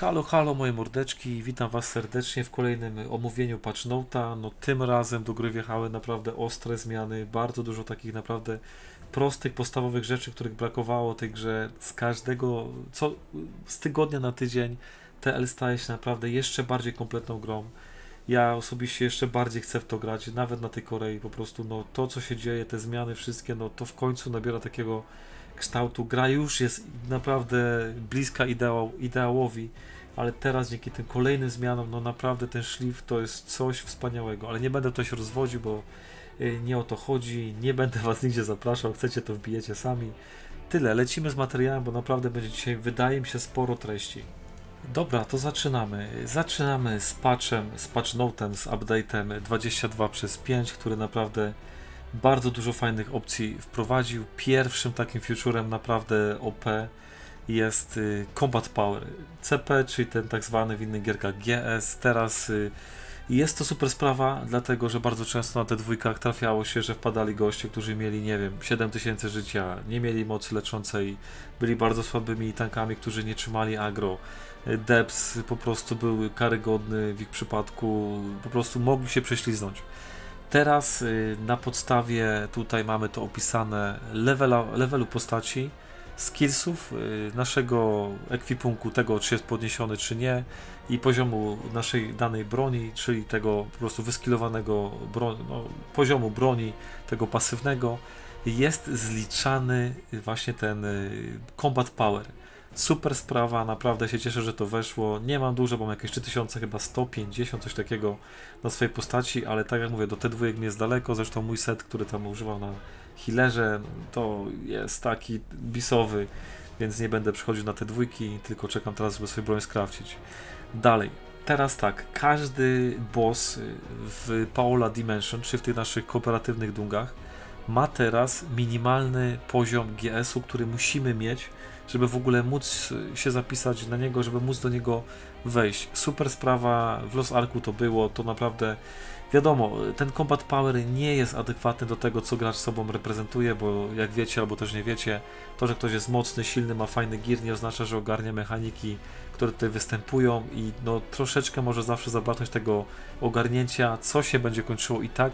Halo, halo moje mordeczki, witam was serdecznie w kolejnym omówieniu Patch Note'a. No tym razem do gry wjechały naprawdę ostre zmiany, bardzo dużo takich naprawdę prostych, podstawowych rzeczy, których brakowało tej grze z każdego, co z tygodnia na tydzień TL staje się naprawdę jeszcze bardziej kompletną grą. Ja osobiście jeszcze bardziej chcę w to grać, nawet na tej Korei po prostu, no to co się dzieje, te zmiany wszystkie, no to w końcu nabiera takiego kształtu. Gra już jest naprawdę bliska ideał, ideałowi, ale teraz dzięki tym kolejnym zmianom, no naprawdę ten szlif to jest coś wspaniałego, ale nie będę to się rozwodził, bo y, nie o to chodzi, nie będę was nigdzie zapraszał, chcecie to wbijecie sami. Tyle, lecimy z materiałem, bo naprawdę będzie dzisiaj, wydaje mi się, sporo treści. Dobra, to zaczynamy. Zaczynamy z patchem, z patch notem, z update'em 22 przez 5, który naprawdę bardzo dużo fajnych opcji wprowadził. Pierwszym takim futurem naprawdę OP jest y, Combat Power CP, czyli ten tak zwany w innych gierkach GS. Teraz y, jest to super sprawa, dlatego że bardzo często na te dwójkach trafiało się, że wpadali goście, którzy mieli, nie wiem, 7000 życia, nie mieli mocy leczącej, byli bardzo słabymi tankami, którzy nie trzymali agro. Y, Debs po prostu był karygodny w ich przypadku, po prostu mogli się prześliznąć. Teraz y, na podstawie tutaj mamy to opisane levela, levelu postaci, skillsów y, naszego ekwipunku, tego czy jest podniesiony czy nie i poziomu naszej danej broni, czyli tego po prostu wyskillowanego bro, no, poziomu broni, tego pasywnego jest zliczany właśnie ten y, combat power. Super sprawa, naprawdę się cieszę, że to weszło. Nie mam dużo, bo mam jakieś 3000, chyba 150, coś takiego na swojej postaci, ale tak jak mówię, do T2 mi jest daleko. Zresztą mój set, który tam używam na healerze, to jest taki bisowy, więc nie będę przychodził na te dwójki, tylko czekam teraz, żeby sobie broń skrawcić. Dalej. Teraz tak, każdy boss w Paola Dimension, czy w tych naszych kooperatywnych dungach, ma teraz minimalny poziom GS-u, który musimy mieć, żeby w ogóle móc się zapisać na niego, żeby móc do niego wejść. Super sprawa, w Los Arku to było, to naprawdę wiadomo, ten Combat Power nie jest adekwatny do tego, co gracz sobą reprezentuje, bo jak wiecie albo też nie wiecie, to, że ktoś jest mocny, silny, ma fajny gear, nie oznacza, że ogarnia mechaniki, które tutaj występują i no troszeczkę może zawsze zabraknąć tego ogarnięcia, co się będzie kończyło i tak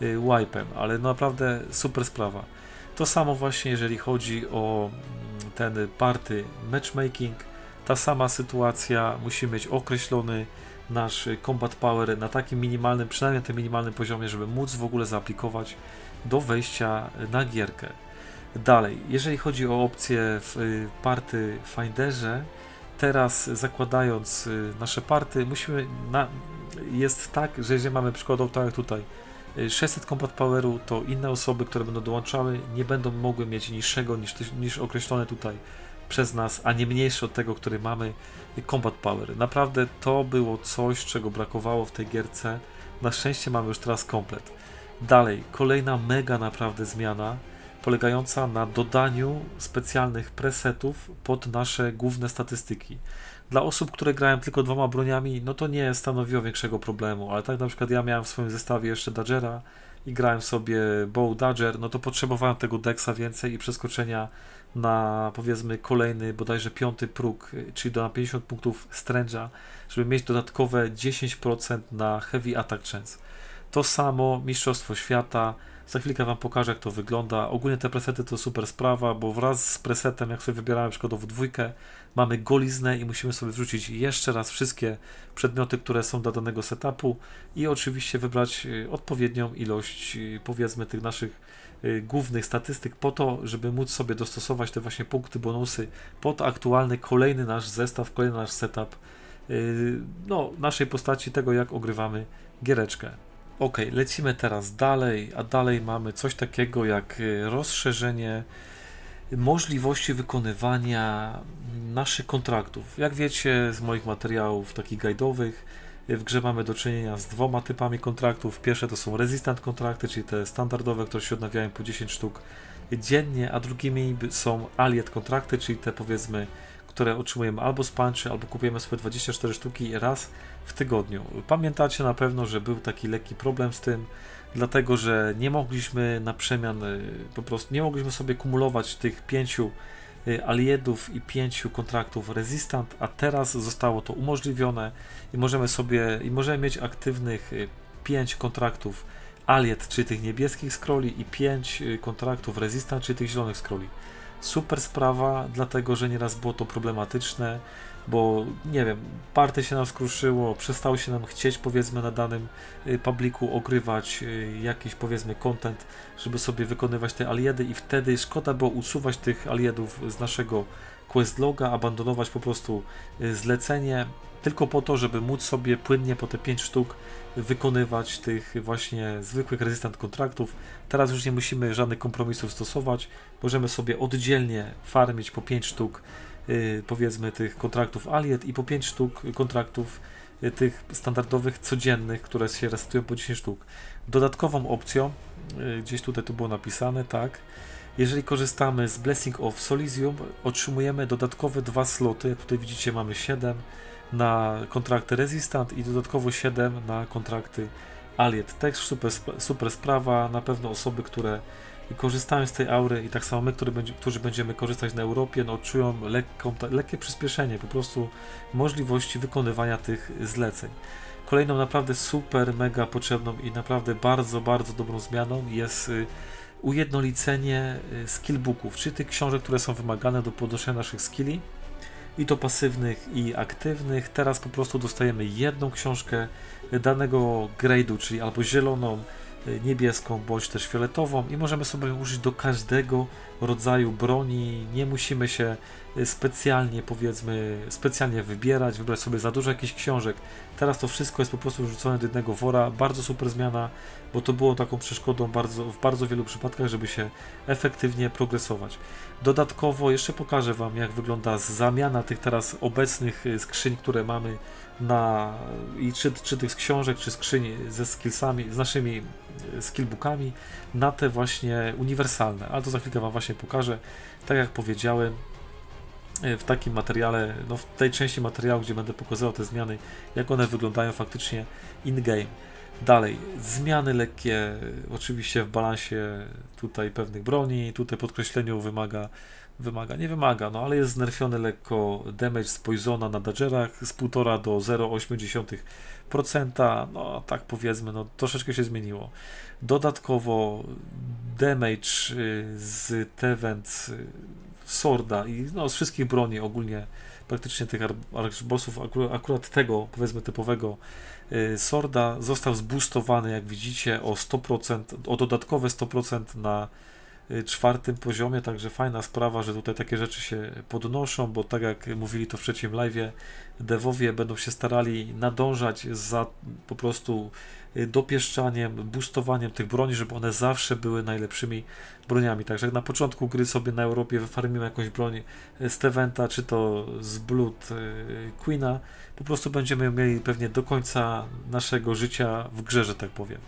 wipe'em, ale naprawdę super sprawa. To samo właśnie jeżeli chodzi o mm, ten party matchmaking, ta sama sytuacja, musimy mieć określony nasz combat power na takim minimalnym, przynajmniej na tym minimalnym poziomie, żeby móc w ogóle zaaplikować do wejścia na gierkę. Dalej, jeżeli chodzi o opcje w y, party finderze, teraz zakładając y, nasze party, musimy na, jest tak, że jeżeli mamy przykładowo tak jak tutaj 600 combat poweru, to inne osoby, które będą dołączały, nie będą mogły mieć niższego niż, niż określone tutaj przez nas, a nie mniejszy od tego, który mamy combat power. Naprawdę to było coś, czego brakowało w tej gierce. Na szczęście mamy już teraz komplet. Dalej, kolejna mega naprawdę zmiana, polegająca na dodaniu specjalnych presetów pod nasze główne statystyki. Dla osób, które grają tylko dwoma broniami, no to nie stanowiło większego problemu, ale tak na przykład ja miałem w swoim zestawie jeszcze Dodgera i grałem sobie Bow Dodger, no to potrzebowałem tego dexa więcej i przeskoczenia na powiedzmy kolejny, bodajże piąty próg, czyli do na 50 punktów Strange'a, żeby mieć dodatkowe 10% na Heavy Attack Chance. To samo Mistrzostwo Świata. Za chwilkę Wam pokażę, jak to wygląda. Ogólnie te presety to super sprawa, bo wraz z presetem, jak sobie wybierałem przykładowo dwójkę, mamy goliznę i musimy sobie wrzucić jeszcze raz wszystkie przedmioty, które są dla danego setupu i oczywiście wybrać y, odpowiednią ilość, y, powiedzmy, tych naszych y, głównych statystyk po to, żeby móc sobie dostosować te właśnie punkty, bonusy pod aktualny kolejny nasz zestaw, kolejny nasz setup no, naszej postaci, tego jak ogrywamy giereczkę. Ok, lecimy teraz dalej, a dalej mamy coś takiego jak rozszerzenie możliwości wykonywania naszych kontraktów. Jak wiecie z moich materiałów takich guidowych, y, w grze mamy do czynienia z dwoma typami kontraktów. Pierwsze to są resistant kontrakty, czyli te standardowe, które się odnawiają po 10 sztuk dziennie, a drugimi są allied kontrakty, czyli te powiedzmy, które otrzymujemy albo z punch, albo kupujemy sobie 24 sztuki raz w tygodniu. Pamiętacie na pewno, że był taki lekki problem z tym, dlatego że nie mogliśmy na przemian y, po prostu nie mogliśmy sobie kumulować tych pięciu y, aliedów i 5 kontraktów Resistant, a teraz zostało to umożliwione i możemy sobie i możemy mieć aktywnych 5 kontraktów Aliet, czyli tych niebieskich scrolli i 5 kontraktów Resistant, czyli tych zielonych scrolli. Super sprawa, dlatego że nieraz było to problematyczne bo nie wiem, party się nam skruszyło, przestało się nam chcieć powiedzmy na danym y, publiku ogrywać y, jakiś powiedzmy content, żeby sobie wykonywać te aliedy i wtedy szkoda było usuwać tych aliedów z naszego quest loga, abandonować po prostu y, zlecenie tylko po to, żeby móc sobie płynnie po te 5 sztuk wykonywać tych właśnie zwykłych rezystant kontraktów. Teraz już nie musimy żadnych kompromisów stosować, możemy sobie oddzielnie farmić po 5 sztuk Y, powiedzmy tych kontraktów Aliet i po 5 sztuk kontraktów y, tych standardowych, codziennych, które się resetują po 10 sztuk. Dodatkową opcją, y, gdzieś tutaj to było napisane, tak, jeżeli korzystamy z Blessing of Solisium, otrzymujemy dodatkowe dwa sloty, jak tutaj widzicie mamy 7 na kontrakty Resistant i dodatkowo 7 na kontrakty Aliet. Też super, super sprawa, na pewno osoby, które i korzystają z tej aury i tak samo my, który będzie, którzy będziemy korzystać na Europie, no czują lekką, lekkie przyspieszenie, po prostu możliwości wykonywania tych zleceń. Kolejną naprawdę super, mega potrzebną i naprawdę bardzo, bardzo dobrą zmianą jest y, ujednolicenie y, skillbooków, czyli tych książek, które są wymagane do podnoszenia naszych skilli i to pasywnych i aktywnych. Teraz po prostu dostajemy jedną książkę danego grade'u, czyli albo zieloną, niebieską bądź też fioletową i możemy sobie ją użyć do każdego rodzaju broni. Nie musimy się y, specjalnie, powiedzmy, specjalnie wybierać, wybrać sobie za dużo jakichś książek. Teraz to wszystko jest po prostu wrzucone do jednego wora. Bardzo super zmiana, bo to było taką przeszkodą bardzo, w bardzo wielu przypadkach, żeby się efektywnie progresować. Dodatkowo jeszcze pokażę Wam, jak wygląda zamiana tych teraz obecnych y, skrzyń, które mamy na i czy, czy tych książek, czy skrzyni ze skillsami, z naszymi e, skillbookami na te właśnie uniwersalne, ale to za chwilkę Wam właśnie pokażę. Tak jak powiedziałem, e, w takim materiale, no w tej części materiału, gdzie będę pokazywał te zmiany, jak one wyglądają faktycznie in-game. Dalej, zmiany lekkie, oczywiście w balansie tutaj pewnych broni, tutaj podkreśleniu wymaga wymaga, nie wymaga, no ale jest znerfiony lekko damage z Poisona na Dodgerach z 1,5 do 0,8%, no tak powiedzmy, no troszeczkę się zmieniło. Dodatkowo damage y, z Tevent Sorda i no, z wszystkich broni ogólnie praktycznie tych archbossów, akurat, akurat tego powiedzmy typowego y, Sorda został zboostowany jak widzicie o 100%, o dodatkowe 100% na Y, czwartym poziomie, także fajna sprawa, że tutaj takie rzeczy się podnoszą, bo tak jak mówili to w trzecim live, devowie będą się starali nadążać za po prostu y, dopieszczaniem, boostowaniem tych broni, żeby one zawsze były najlepszymi broniami. Także jak na początku gry sobie na Europie wyfarmimy jakąś broń z Teventa, czy to z Blood y, Queena, po prostu będziemy ją mieli pewnie do końca naszego życia w grze, że tak powiem.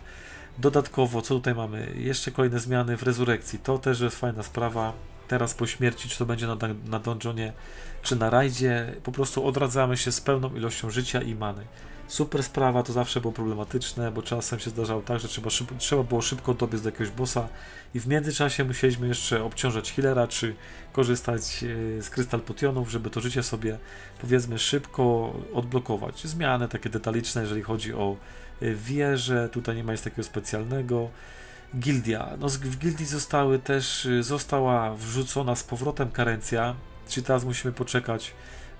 Dodatkowo, co tutaj mamy? Jeszcze kolejne zmiany w rezurekcji. To też jest fajna sprawa. Teraz po śmierci, czy to będzie na, na dungeonie, czy na rajdzie, po prostu odradzamy się z pełną ilością życia i many. Super sprawa, to zawsze było problematyczne, bo czasem się zdarzało tak, że trzeba, trzeba było szybko dobiec do jakiegoś bossa i w międzyczasie musieliśmy jeszcze obciążać healera, czy korzystać e, z krystal potionów, żeby to życie sobie, powiedzmy, szybko odblokować. Zmiany takie detaliczne, jeżeli chodzi o wieże, tutaj nie ma nic takiego specjalnego. Gildia. No, w gildii zostały też, y, została wrzucona z powrotem karencja, czyli teraz musimy poczekać,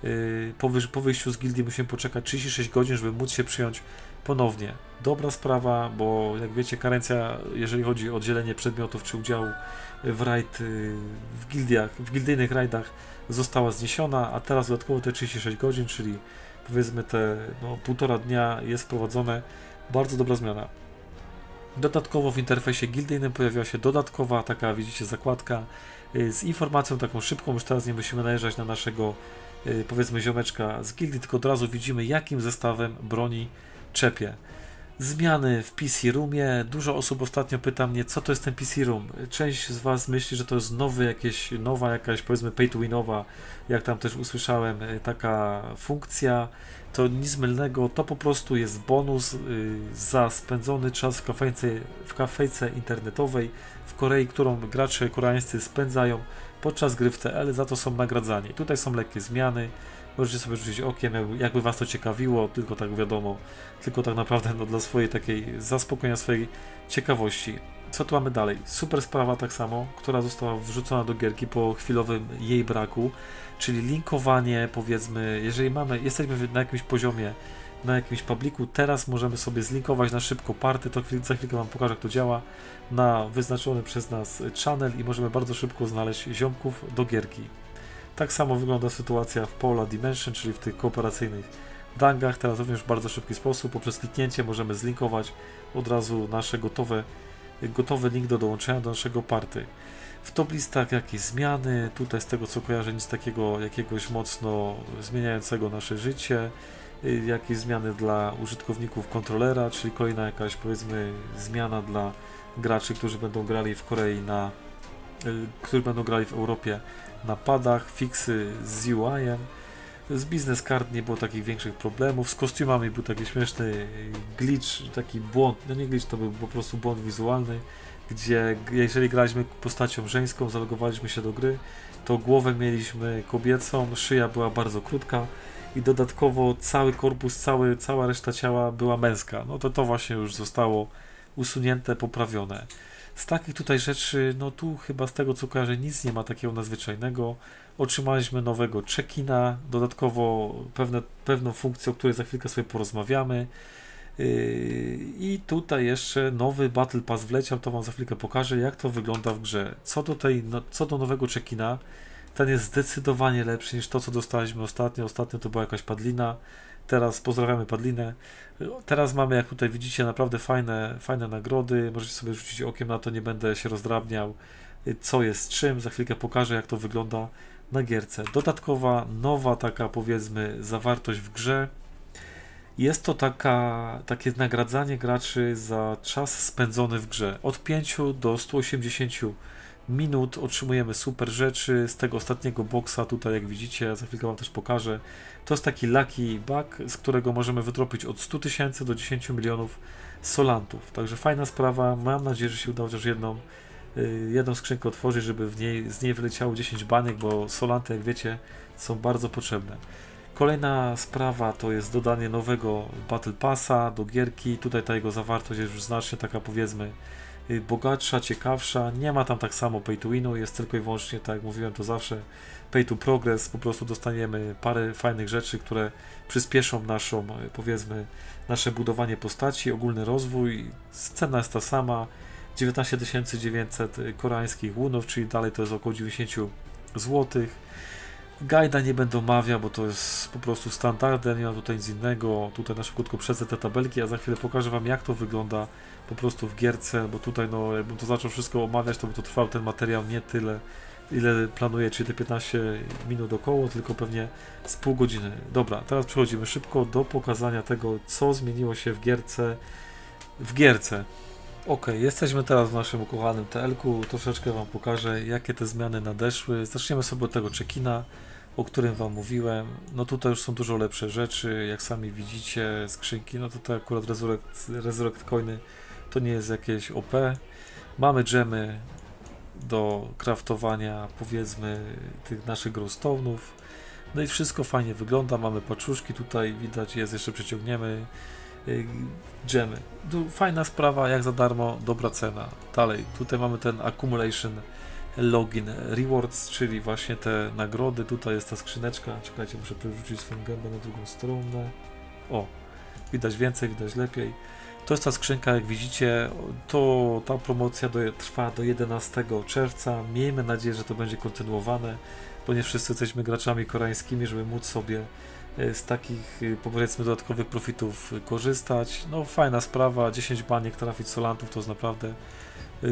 y, po, po wyjściu z gildii musimy poczekać 36 godzin, żeby móc się przyjąć ponownie. Dobra sprawa, bo jak wiecie, karencja, jeżeli chodzi o dzielenie przedmiotów czy udział w rajd w gildiach, w gildyjnych rajdach została zniesiona, a teraz dodatkowo te 36 godzin, czyli powiedzmy te no, półtora dnia jest wprowadzone. Bardzo dobra zmiana. Dodatkowo w interfejsie gildyjnym pojawiła się dodatkowa taka, widzicie, zakładka y, z informacją taką szybką, już teraz nie musimy najeżdżać na naszego y, powiedzmy ziomeczka z gildii, tylko od razu widzimy jakim zestawem broni czepie. Zmiany w PC Roomie. Dużo osób ostatnio pyta mnie, co to jest ten PC Room. Część z Was myśli, że to jest nowy, jakieś, nowa jakaś, powiedzmy, pay to winowa, jak tam też usłyszałem, y, taka funkcja. To nic mylnego, to po prostu jest bonus y, za spędzony czas w kafejce, w kafejce internetowej w Korei, którą gracze koreańscy spędzają podczas gry w TL, za to są nagradzani. Tutaj są lekkie zmiany, możecie sobie rzucić okiem, jakby, jakby Was to ciekawiło, tylko tak wiadomo, tylko tak naprawdę no, dla swojej takiej zaspokojenia swojej ciekawości. Co tu mamy dalej? Super sprawa tak samo, która została wrzucona do gierki po chwilowym jej braku, czyli linkowanie, powiedzmy, jeżeli mamy, jesteśmy na jakimś poziomie, na jakimś publiku, teraz możemy sobie zlinkować na szybko party, to chwil, za chwilkę Wam pokażę jak to działa, na wyznaczony przez nas channel i możemy bardzo szybko znaleźć ziomków do gierki. Tak samo wygląda sytuacja w Pola Dimension, czyli w tych kooperacyjnych dangach. Teraz również w bardzo szybki sposób, poprzez kliknięcie możemy zlinkować od razu nasze gotowe, gotowy link do dołączenia do naszego party. W top listach jakieś zmiany, tutaj z tego co kojarzę nic takiego jakiegoś mocno zmieniającego nasze życie, y, jakieś zmiany dla użytkowników kontrolera, czyli kolejna jakaś powiedzmy zmiana dla graczy, którzy będą grali w Korei na, y, którzy będą grali w Europie na padach, fixy z UI-em. Z business card nie było takich większych problemów. Z kostiumami był taki śmieszny glitch, taki błąd. No nie glitch, to był po prostu błąd wizualny, gdzie jeżeli graliśmy postacią żeńską, zalogowaliśmy się do gry, to głowę mieliśmy kobiecą, szyja była bardzo krótka i dodatkowo cały korpus, cały, cała reszta ciała była męska. No to to właśnie już zostało usunięte, poprawione. Z takich tutaj rzeczy, no tu chyba z tego co kojarzę, nic nie ma takiego nadzwyczajnego. Otrzymaliśmy nowego check-ina, dodatkowo pewne, pewną funkcję, o której za chwilkę sobie porozmawiamy. Yy, I tutaj jeszcze nowy Battle Pass wleciał, to Wam za chwilkę pokażę, jak to wygląda w grze. Co do, tej, no, co do nowego check-ina, ten jest zdecydowanie lepszy niż to, co dostaliśmy ostatnio. Ostatnio to była jakaś padlina. Teraz pozdrawiamy padlinę. Teraz mamy, jak tutaj widzicie, naprawdę fajne, fajne nagrody. Możecie sobie rzucić okiem na to, nie będę się rozdrabniał, co jest czym. Za chwilkę pokażę, jak to wygląda na gierce. Dodatkowa, nowa taka, powiedzmy, zawartość w grze. Jest to taka, takie nagradzanie graczy za czas spędzony w grze. Od 5 do 180 minut otrzymujemy super rzeczy. Z tego ostatniego boksa, tutaj jak widzicie, za chwilkę Wam też pokażę. To jest taki lucky bug, z którego możemy wytropić od 100 tysięcy do 10 milionów solantów. Także fajna sprawa. Mam nadzieję, że się uda chociaż jedną, y, jedną skrzynkę otworzyć, żeby w niej, z niej wyleciało 10 baniek, bo solanty, jak wiecie, są bardzo potrzebne. Kolejna sprawa to jest dodanie nowego Battle Passa do gierki. Tutaj ta jego zawartość jest już znacznie taka powiedzmy bogatsza, ciekawsza. Nie ma tam tak samo pay to winu, jest tylko i wyłącznie, tak jak mówiłem to zawsze, pay to progress. Po prostu dostaniemy parę fajnych rzeczy, które przyspieszą naszą, y, powiedzmy, nasze budowanie postaci, ogólny rozwój. Scena jest ta sama. 19 900 koreańskich wonów, czyli dalej to jest około 90 złotych. Gajda nie będę omawiał, bo to jest po prostu standardem, nie ma tutaj nic innego. Tutaj na szybko przedzę te tabelki, a za chwilę pokażę Wam jak to wygląda po prostu w gierce, bo tutaj no jakbym to zaczął wszystko omawiać, to by to trwał ten materiał nie tyle, ile planuję, czyli te 15 minut około, tylko pewnie z pół godziny. Dobra, teraz przechodzimy szybko do pokazania tego, co zmieniło się w gierce. W gierce. Ok, jesteśmy teraz w naszym ukochanym TL-ku. Troszeczkę Wam pokażę, jakie te zmiany nadeszły. Zaczniemy sobie od tego check-ina, o którym Wam mówiłem. No tutaj już są dużo lepsze rzeczy, jak sami widzicie, skrzynki. No tutaj akurat Resurrect, Resurrect Coiny to nie jest jakieś OP. Mamy gemy do craftowania, powiedzmy, tych naszych glowstone'ów. No i wszystko fajnie wygląda. Mamy paczuszki tutaj, widać, jest jeszcze przeciągniemy y, dżemy. Fajna sprawa, jak za darmo, dobra cena. Dalej, tutaj mamy ten accumulation login rewards, czyli właśnie te nagrody. Tutaj jest ta skrzyneczka. Czekajcie, muszę przerzucić swoją gębę na drugą stronę. O, widać więcej, widać lepiej. To jest ta skrzynka, jak widzicie, to ta promocja do, trwa do 11 czerwca. Miejmy nadzieję, że to będzie kontynuowane, bo nie wszyscy jesteśmy graczami koreańskimi, żeby móc sobie e, z takich e, powiedzmy dodatkowych profitów korzystać. No fajna sprawa, 10 baniek trafić solantów to jest naprawdę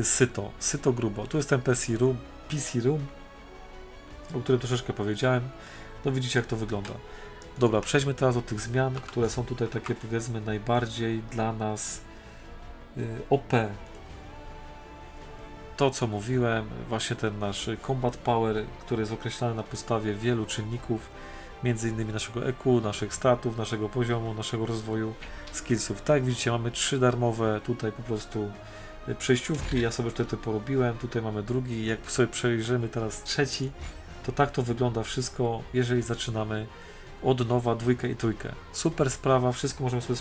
syto, syto grubo. Tu jest ten PC Room, PC Room, o którym troszeczkę powiedziałem. No widzicie jak to wygląda. Dobra, przejdźmy teraz do tych zmian, które są tutaj takie powiedzmy najbardziej dla nas y, OP. To co mówiłem, właśnie ten nasz Combat Power, który jest określany na podstawie wielu czynników, między innymi naszego EQ, naszych statów, naszego poziomu, naszego rozwoju skillsów. Tak widzicie, mamy trzy darmowe tutaj po prostu y, przejściówki. Ja sobie to porobiłem. Tutaj mamy drugi. Jak sobie przejrzymy teraz trzeci, to tak to wygląda wszystko, jeżeli zaczynamy od nowa dwójkę i trójkę. Super sprawa, wszystko możemy sobie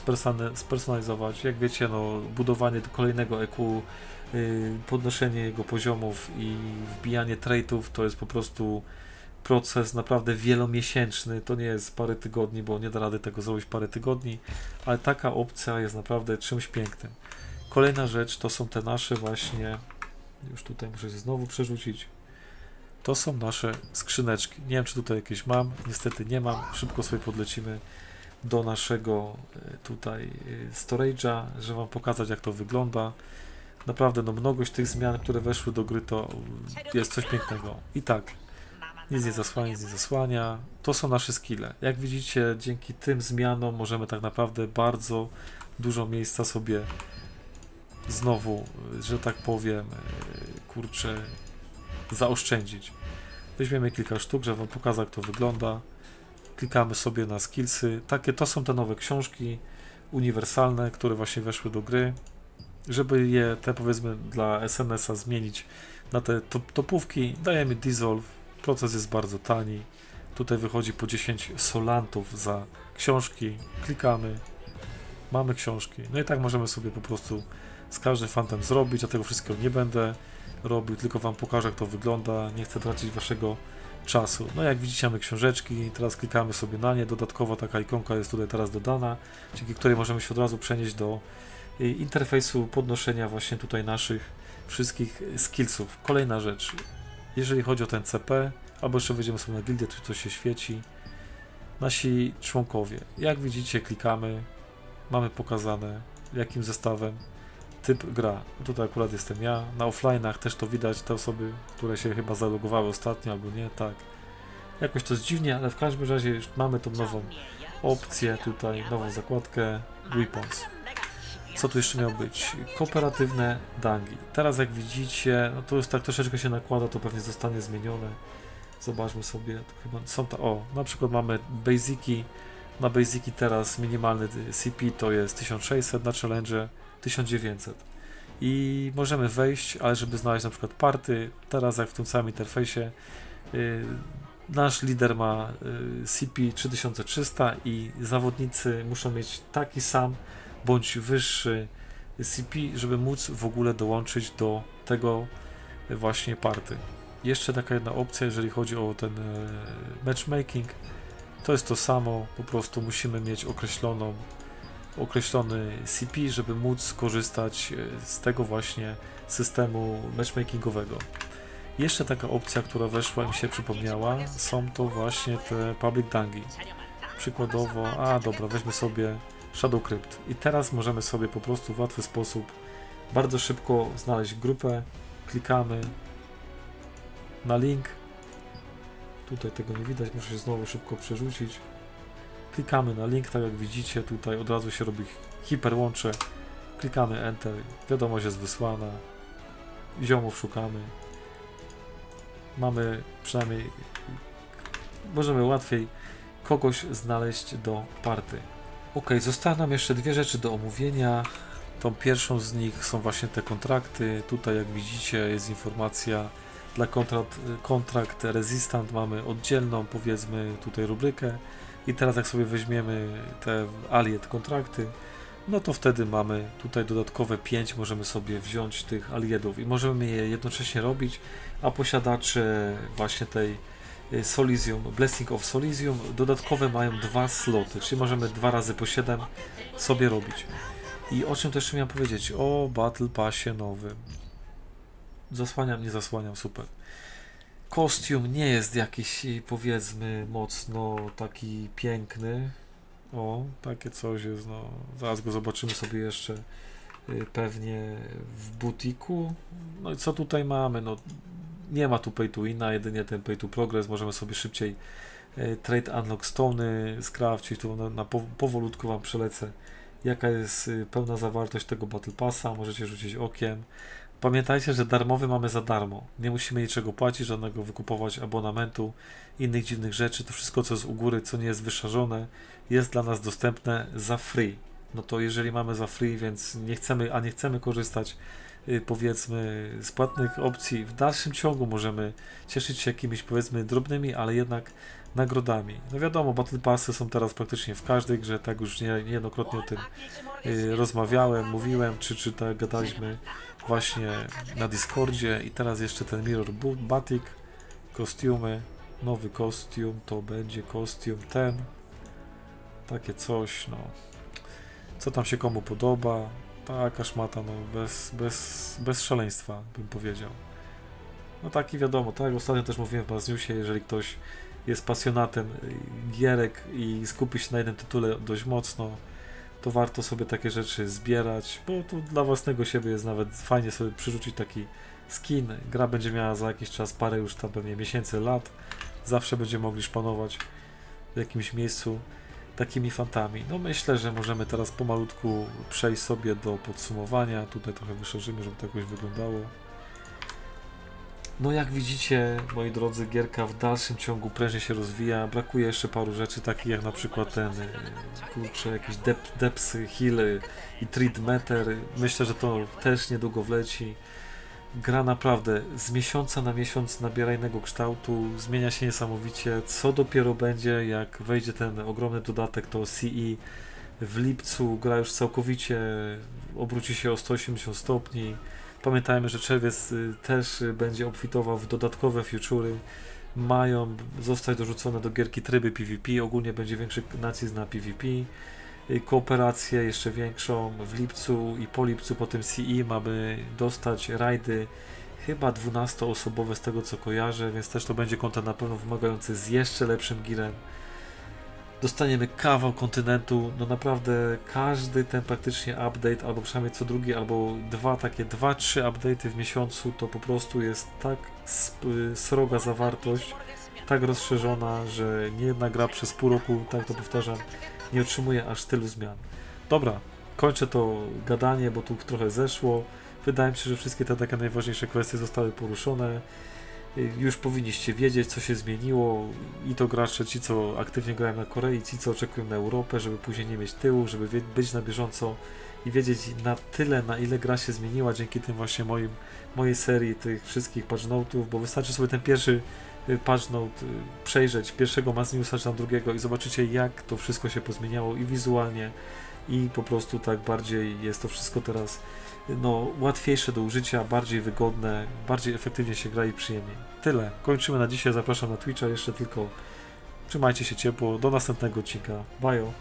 spersonalizować. Jak wiecie, no, budowanie do kolejnego EQ, yy, podnoszenie jego poziomów i wbijanie traitów to jest po prostu proces naprawdę wielomiesięczny. To nie jest parę tygodni, bo nie da rady tego zrobić parę tygodni, ale taka opcja jest naprawdę czymś pięknym. Kolejna rzecz to są te nasze właśnie, już tutaj muszę się znowu przerzucić. To są nasze skrzyneczki. Nie wiem, czy tutaj jakieś mam. Niestety nie mam. Szybko sobie podlecimy do naszego e, tutaj e, storage'a, żeby Wam pokazać, jak to wygląda. Naprawdę, no mnogość tych zmian, które weszły do gry, to jest coś pięknego. I tak, nic nie zasłania, nic nie zasłania. To są nasze skille. Jak widzicie, dzięki tym zmianom możemy tak naprawdę bardzo dużo miejsca sobie znowu, że tak powiem, e, kurczę, zaoszczędzić. Weźmiemy kilka sztuk, żeby Wam pokazać, jak to wygląda. Klikamy sobie na skillsy. Takie to są te nowe książki uniwersalne, które właśnie weszły do gry. Żeby je, te powiedzmy, dla SNS-a zmienić na te top, topówki, dajemy dissolve. Proces jest bardzo tani. Tutaj wychodzi po 10 solantów za książki. Klikamy. Mamy książki. No i tak możemy sobie po prostu z każdym fantem zrobić. Ja tego wszystkiego nie będę robił, tylko Wam pokażę, jak to wygląda. Nie chcę tracić Waszego czasu. No jak widzicie, mamy książeczki, teraz klikamy sobie na nie. Dodatkowo taka ikonka jest tutaj teraz dodana, dzięki której możemy się od razu przenieść do y, interfejsu podnoszenia właśnie tutaj naszych wszystkich skillsów. Kolejna rzecz, jeżeli chodzi o ten CP, albo jeszcze wejdziemy sobie na gildię, tu coś się świeci. Nasi członkowie, jak widzicie, klikamy, mamy pokazane jakim zestawem typ gra. Tutaj akurat jestem ja. Na offline'ach też to widać, te osoby, które się chyba zalogowały ostatnio albo nie, tak. Jakoś to jest dziwnie, ale w każdym razie już mamy tą nową opcję tutaj, nową zakładkę Weapons. Co tu jeszcze miało być? Kooperatywne dangi. Teraz jak widzicie, no to już tak troszeczkę się nakłada, to pewnie zostanie zmienione. Zobaczmy sobie, chyba są o, na przykład mamy basiki, na basiki teraz minimalny CP to jest 1600, na challenge 1900 i możemy wejść, ale żeby znaleźć na przykład party, teraz jak w tym samym interfejsie yy, nasz lider ma yy, CP 3300 i zawodnicy muszą mieć taki sam bądź wyższy CP, żeby móc w ogóle dołączyć do tego właśnie party. Jeszcze taka jedna opcja, jeżeli chodzi o ten e, matchmaking, to jest to samo, po prostu musimy mieć określoną określony CP, żeby móc skorzystać e, z tego właśnie systemu matchmakingowego. Jeszcze taka opcja, która weszła i mi się przypomniała, są to właśnie te public dangi. Przykładowo, a dobra, weźmy sobie Shadow Crypt. I teraz możemy sobie po prostu w łatwy sposób bardzo szybko znaleźć grupę, klikamy na link. Tutaj tego nie widać, muszę się znowu szybko przerzucić. Klikamy na link, tak jak widzicie, tutaj od razu się robi hiperłącze. Klikamy Enter, wiadomość jest wysłana. Ziomów szukamy. Mamy przynajmniej możemy łatwiej kogoś znaleźć do party. Ok, zostały nam jeszcze dwie rzeczy do omówienia. Tą pierwszą z nich są właśnie te kontrakty. Tutaj, jak widzicie, jest informacja dla kontrakt, kontrakt resistant. Mamy oddzielną, powiedzmy, tutaj rubrykę. I teraz, jak sobie weźmiemy te aliet kontrakty, no to wtedy mamy tutaj dodatkowe 5, możemy sobie wziąć tych aliedów i możemy je jednocześnie robić, a posiadacze właśnie tej y, Solizium, Blessing of Solizium, dodatkowe mają dwa sloty, czyli możemy dwa razy po 7 sobie robić. I o czym też miałem powiedzieć? O Battle Passie nowym. Zasłaniam, nie zasłaniam, super. Kostium nie jest jakiś, powiedzmy, mocno taki piękny. O, takie coś jest, no. Zaraz go zobaczymy sobie jeszcze y, pewnie w butiku. No i co tutaj mamy? No, nie ma tu pay to wina, jedynie ten pay to progress. Możemy sobie szybciej y, trade unlock stony skrawcić. Tu na, na pow- powolutku Wam przelecę, jaka jest y, pełna zawartość tego Battle Passa. Możecie rzucić okiem. Pamiętajcie, że darmowy mamy za darmo. Nie musimy niczego płacić, żadnego wykupować abonamentu, innych dziwnych rzeczy. To wszystko, co jest u góry, co nie jest wyszarzone, jest dla nas dostępne za free. No to jeżeli mamy za free, więc nie chcemy, a nie chcemy korzystać y, powiedzmy z płatnych opcji w dalszym ciągu możemy cieszyć się jakimiś powiedzmy drobnymi, ale jednak nagrodami. No wiadomo, Battle Passy są teraz praktycznie w każdej grze, tak już nie, niejednokrotnie o tym y, rozmawiałem, mówiłem, czy, czy tak gadaliśmy właśnie na Discordzie i teraz jeszcze ten Mirror Batik, kostiumy, nowy kostium, to będzie kostium ten, takie coś, no, co tam się komu podoba, taka szmata, no, bez, bez, bez szaleństwa, bym powiedział. No taki wiadomo, tak ostatnio też mówiłem w Baznewsie, jeżeli ktoś jest pasjonatem gierek i skupi się na jednym tytule dość mocno, to warto sobie takie rzeczy zbierać, bo to dla własnego siebie jest nawet fajnie sobie przyrzucić taki skin. Gra będzie miała za jakiś czas parę już tam pewnie miesięcy, lat. Zawsze będziemy mogli szpanować w jakimś miejscu takimi fantami. No myślę, że możemy teraz pomalutku przejść sobie do podsumowania. Tutaj trochę wyszerzymy, żeby to jakoś wyglądało. No jak widzicie, moi drodzy, gierka w dalszym ciągu prężnie się rozwija. Brakuje jeszcze paru rzeczy, takich jak na przykład ten, y, kurczę, jakiś dep, Deps Hill i Treat Meter. Myślę, że to też niedługo wleci. Gra naprawdę z miesiąca na miesiąc nabiera innego kształtu, zmienia się niesamowicie. Co dopiero będzie, jak wejdzie ten ogromny dodatek, to CE w lipcu gra już całkowicie obróci się o 180 stopni. Pamiętajmy, że czerwiec y, też y, będzie obfitował w dodatkowe futury. Mają zostać dorzucone do gierki tryby PvP. Ogólnie będzie większy nacisk na PvP. Y, Kooperację jeszcze większą w lipcu i po lipcu po tym CE mamy dostać rajdy chyba 12-osobowe z tego co kojarzę, więc też to będzie kontent na pewno wymagający z jeszcze lepszym girem. Dostaniemy kawał kontynentu, no naprawdę każdy ten praktycznie update, albo przynajmniej co drugi, albo dwa takie, dwa, trzy update'y w miesiącu, to po prostu jest tak sroga zawartość, tak rozszerzona, że nie jedna gra przez pół roku, tak to powtarzam, nie otrzymuje aż tylu zmian. Dobra, kończę to gadanie, bo tu trochę zeszło. Wydaje mi się, że wszystkie te takie najważniejsze kwestie zostały poruszone. Już powinniście wiedzieć, co się zmieniło i to gracze, ci co aktywnie grają na Korei, ci co oczekują na Europę, żeby później nie mieć tyłu, żeby być na bieżąco i wiedzieć na tyle, na ile gra się zmieniła dzięki tym właśnie moim, mojej serii tych wszystkich patch note'ów, bo wystarczy sobie ten pierwszy y, patch note y, przejrzeć, pierwszego Mass Newsa czy tam drugiego i zobaczycie jak to wszystko się pozmieniało i wizualnie i po prostu tak bardziej jest to wszystko teraz no, łatwiejsze do użycia, bardziej wygodne, bardziej efektywnie się gra i przyjemniej. Tyle. Kończymy na dzisiaj. Zapraszam na Twitcha jeszcze tylko. Trzymajcie się ciepło. Do następnego odcinka. Bajo.